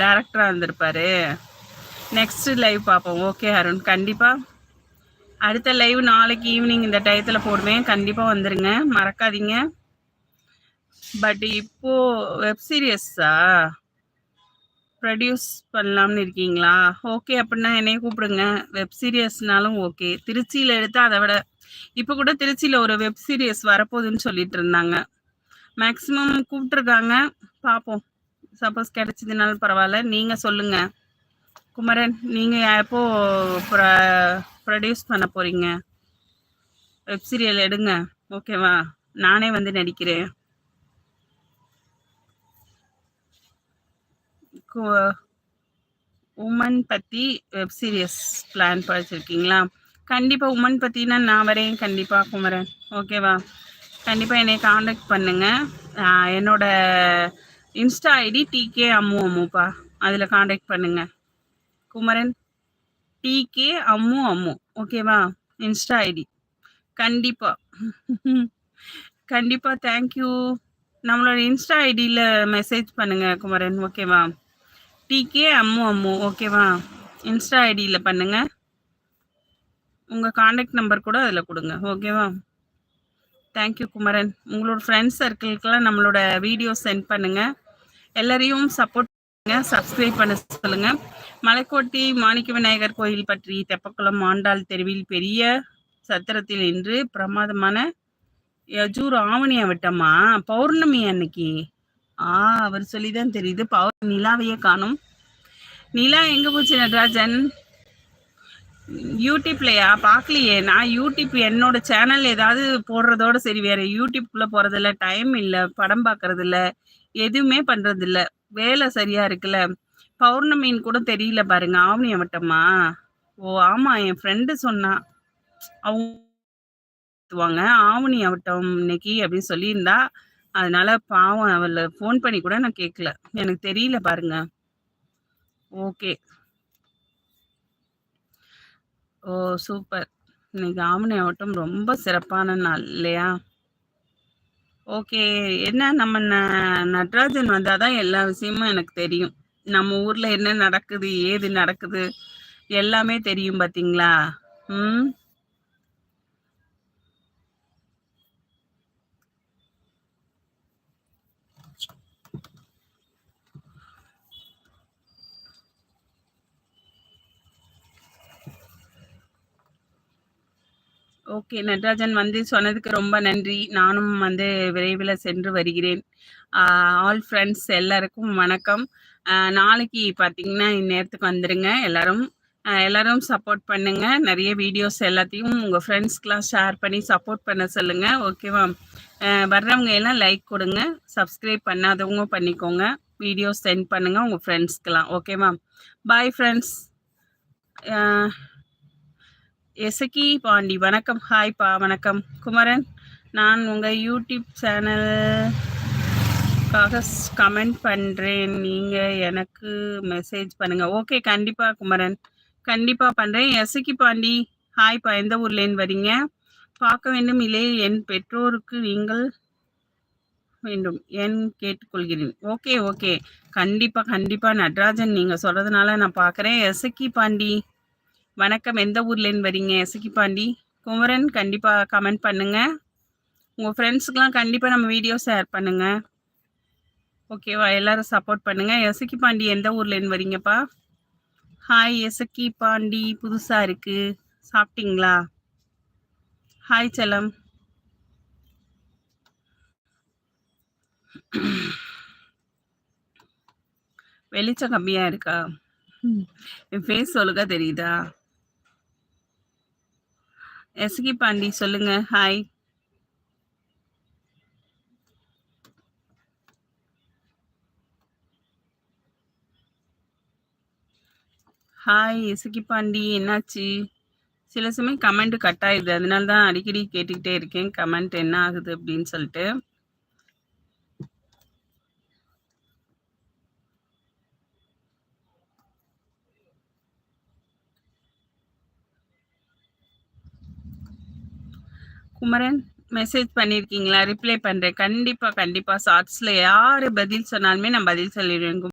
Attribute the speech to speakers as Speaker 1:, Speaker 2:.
Speaker 1: டேரக்டராக இருந்திருப்பாரு. Next live பார்ப்போம். ஓகே அருண் கண்டிப்பாக அடுத்த லைவ் நாளைக்கு ஈவினிங் இந்த டயத்தில் போடுவேன். கண்டிப்பாக வந்துடுங்க மறக்காதீங்க. பட் இப்போ வெப் சீரியஸா ப்ரொடியூஸ் பண்ணலாம்னு இருக்கீங்களா? ஓகே அப்படின்னா என்னைய கூப்பிடுங்க. வெப் சீரியஸ்னாலும் ஓகே திருச்சியில் எடுத்தால் அதை விட இப்போ கூட திருச்சியில் ஒரு வெப் சீரியஸ் வரப்போகுதுன்னு சொல்லிட்டு இருந்தாங்க. மேக்ஸிமம் கூப்பிட்ருக்காங்க பார்ப்போம். சப்போஸ் கிடைச்சதுனாலும் பரவாயில்ல. நீங்கள் சொல்லுங்கள் குமரன் நீங்கள் எப்போ ப்ரொடியூஸ் பண்ண போகிறீங்க வெப் சீரியல் எடுங்க. ஓகேவா நானே வந்து நடிக்கிறேன். உமன் பற்றி வெப் சீரியஸ் பிளான் படிச்சிருக்கீங்களா கண்டிப்பாக உமன் பற்றினா நான் வரேன். கண்டிப்பாக குமரன். ஓகேவா கண்டிப்பாக என்னை காண்டாக்ட் பண்ணுங்கள் என்னோட insta ID T K Ammu. அதில் காண்டாக்ட் பண்ணுங்கள் குமரன் டிகே அம்மு அம்மு. ஓகேவா இன்ஸ்டா ஐடி. கண்டிப்பாக கண்டிப்பாக தேங்க்யூ நம்மளோட இன்ஸ்டா ஐடியில் மெசேஜ் பண்ணுங்கள் குமரன். ஓகேவா டிகே அம்மு அம்மு. ஓகேவா இன்ஸ்டா ஐடியில் பண்ணுங்கள் உங்கள் காண்டாக்ட் நம்பர் கூட அதில் கொடுங்க. ஓகேவா தேங்க்யூ குமரன். உங்களோட ஃப்ரெண்ட்ஸ் சர்க்கிள்க்கெலாம் நம்மளோட வீடியோ சென்ட் பண்ணுங்கள் எல்லாரையும் சப்போர்ட் பண்ணுங்க சப்ஸ்கிரைப் பண்ண சொல்லுங்கள் மலைக்கோட்டை மாணிக்க விநாயகர் கோயில் பற்றி தெப்பக்குளம் ஆண்டாள் தெருவில் பெரிய சத்திரத்தில் இன்று பிரமாதமான யஜூர் ஆவணி விட்டம்மா பௌர்ணமி அன்னைக்கு. ஆ அவர் சொல்லி தான் தெரியுது. பௌர் நிலாவையே காணும். நிலா எங்கே போச்சு நடராஜன்? யூடியூப்லையா? பார்க்கலையே. நான் யூடியூப் என்னோட சேனல் ஏதாவது போடுறதோட சரி வேற யூடியூப்குள்ளே போகிறதில்ல டைம் இல்லை படம் பார்க்கறதில்ல. எதுவுமே பண்ணுறதில்ல வேலை சரியா இருக்குல்ல. பௌர்ணமின்னு கூட தெரியல பாருங்க ஆவணி வட்டமா ஓ ஆமாம் என் ஃப்ரெண்டு சொன்னான் அவங்க ஆவணி அவட்டம் இன்னைக்கு அப்படின்னு சொல்லியிருந்தா அதனால பாவம் அவள ஃபோன் பண்ணி கூட நான் கேட்கல எனக்கு தெரியல பாருங்க. ஓகே. ஓ சூப்பர் இன்னைக்கு ஆவணி ஆவட்டம் ரொம்ப சிறப்பான நாள் இல்லையா? ஓகே. என்ன நம்ம ந நடராஜன் வந்தால் தான் எல்லா விஷயமும் எனக்கு தெரியும். நம்ம ஊரில் என்ன நடக்குது ஏது நடக்குது எல்லாமே தெரியும் பாத்தீங்களா? ம்? ஓகே நட்ராஜன் வந்து சொன்னதுக்கு ரொம்ப நன்றி. நானும் வந்து விரைவில் சென்று வருகிறேன். ஆல் ஃப்ரெண்ட்ஸ் எல்லாருக்கும் வணக்கம். நாளைக்கு பார்த்தீங்கன்னா இந்நேரத்துக்கு வந்துடுங்க எல்லாரும் எல்லாரும் சப்போர்ட் பண்ணுங்க. நிறைய வீடியோஸ் எல்லாத்தையும் உங்கள் ஃப்ரெண்ட்ஸ்க்கெலாம் ஷேர் பண்ணி சப்போர்ட் பண்ண சொல்லுங்கள் ஓகேவா? வர்றவங்க எல்லாம் லைக் கொடுங்க. சப்ஸ்கிரைப் பண்ணாதவங்க பண்ணிக்கோங்க. வீடியோஸ் சென்ட் பண்ணுங்கள் உங்கள் ஃப்ரெண்ட்ஸ்க்கெலாம் ஓகேவா? Bye friends. எசகி பாண்டி. வணக்கம். ஹாய்ப்பா வணக்கம். குமரன் நான் உங்கள் யூடியூப் சேனலுக்காக கமெண்ட் பண்ணுறேன் நீங்கள் எனக்கு மெசேஜ் பண்ணுங்கள் ஓகே கண்டிப்பாக குமரன். கண்டிப்பாக பண்ணுறேன் எசகி பாண்டி ஹாய்ப்பா எந்த ஊர்லேருந்து வரீங்க? பார்க்க வேண்டும் இல்லை. என் பெற்றோருக்கு நீங்கள் வேண்டும். என் கேட்டுக்கொள்கிறேன். ஓகே ஓகே கண்டிப்பாக கண்டிப்பாக நட்ராஜன் நீங்கள் சொல்கிறதுனால நான் பார்க்குறேன். எசக்கி பாண்டி வணக்கம். எந்த ஊர்லேருந்து வரீங்க? எசக்கி பாண்டி குமரன் கண்டிப்பாக கமெண்ட் பண்ணுங்கள் உங்கள் ஃப்ரெண்ட்ஸுக்கெலாம் கண்டிப்பாக நம்ம வீடியோ ஷேர் பண்ணுங்கள் ஓகேவா எல்லோரும் சப்போர்ட் பண்ணுங்கள் எசக்கி பாண்டி எந்த ஊர்லேருந்து வரீங்கப்பா? ஹாய் எசக்கி பாண்டி புதுசாக இருக்குது சாப்பிட்டீங்களா? ஹாய் செல்லம். வெளிச்சம் கம்மியாக இருக்கா? என் ஃபேஸ் ஒழுங்கா தெரியுதா? எஸ்கி பாண்டி சொல்லுங்க. Hi hi Esaki Pandi. என்னாச்சு? சில சமயம் கமெண்ட் கட் ஆயிடுது அதனால தான் அடிக்கடி கேட்டுக்கிட்டே இருக்கேன். கமெண்ட் என்ன ஆகுது அப்படின்னு சொல்லிட்டு. குமரன் மெசேஜ் பண்ணியிருக்கீங்களா ரிப்ளை பண்ணுறேன் கண்டிப்பாக கண்டிப்பாக ஷார்ட்ஸில் யார் பதில் சொன்னாலுமே நான் பதில் சொல்லிடுவேன்.